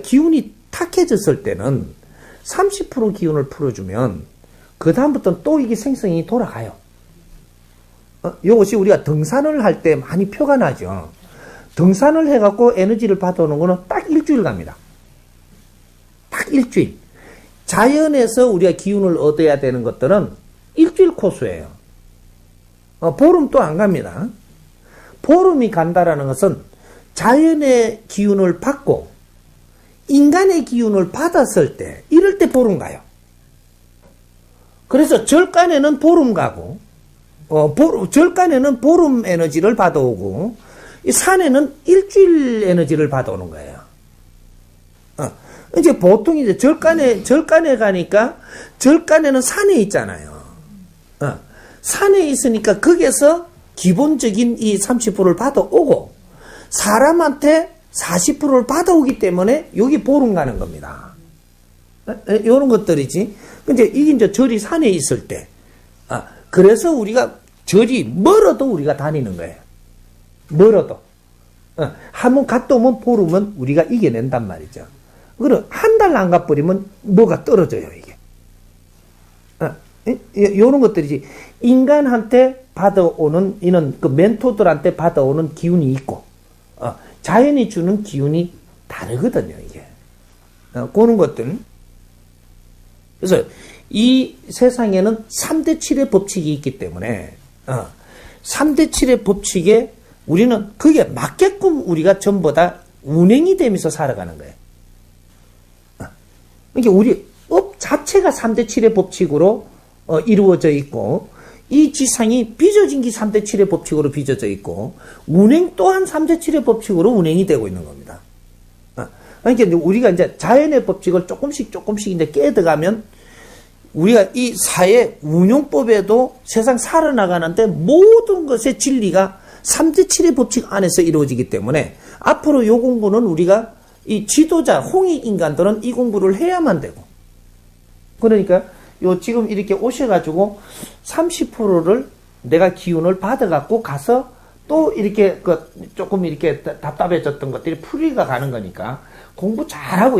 기운이 탁해졌을 때는 30% 기운을 풀어주면 그 다음부터는 또 이게 생성이 돌아가요. 어, 이것이 우리가 등산을 할 때 많이 표가 나죠. 등산을 해갖고 에너지를 받아오는 거는 딱 일주일 갑니다. 딱 일주일. 자연에서 우리가 기운을 얻어야 되는 것들은 일주일 코스예요. 어, 보름 또안 갑니다. 보름이 간다라는 것은 자연의 기운을 받고 인간의 기운을 받았을 때 이럴 때 보름 가요. 그래서 절간에는 보름 가고 어, 보름, 절간에는 보름 에너지를 받아오고 이 산에는 일주일 에너지를 받아오는 거예요. 어, 이제 보통 이제 절간에 절간에 가니까 절간에는 산에 있잖아요. 어, 산에 있으니까 거기에서 기본적인 이 30%를 받아오고 사람한테 40%를 받아오기 때문에 여기 보름 가는 겁니다. 이런 것들이지. 근데 이게 이제 절이 산에 있을 때, 아, 그래서 우리가 절이 멀어도 우리가 다니는 거예요. 멀어도. 어, 한번 갔다 오면 보름은 우리가 이겨낸단 말이죠. 그럼 한 달 안 가버리면 뭐가 떨어져요, 이게. 어, 요런 것들이지. 인간한테 받아오는, 이런 그 멘토들한테 받아오는 기운이 있고, 어, 자연이 주는 기운이 다르거든요, 이게. 어, 그런 것들. 그래서 이 세상에는 3대 7의 법칙이 있기 때문에, 어, 3대 7의 법칙에 우리는 그게 맞게끔 우리가 전부 다 운행이 되면서 살아가는 거예요. 어, 그러니까 우리 업 자체가 3대 7의 법칙으로 어, 이루어져 있고, 이 지상이 빚어진 게 3대 7의 법칙으로 빚어져 있고, 운행 또한 3대 7의 법칙으로 운행이 되고 있는 겁니다. 어, 그러니까 우리가 이제 자연의 법칙을 조금씩 조금씩 이제 깨어가면 우리가 이 사회 운용법에도 세상 살아나가는데 모든 것의 진리가 3대 7의 법칙 안에서 이루어지기 때문에 앞으로 요 공부는 우리가 이 지도자, 홍익 인간들은 이 공부를 해야만 되고 그러니까 요 지금 이렇게 오셔가지고 30%를 내가 기운을 받아갖고 가서 또 이렇게 그 조금 이렇게 답답해졌던 것들이 풀이가 가는 거니까 공부 잘하고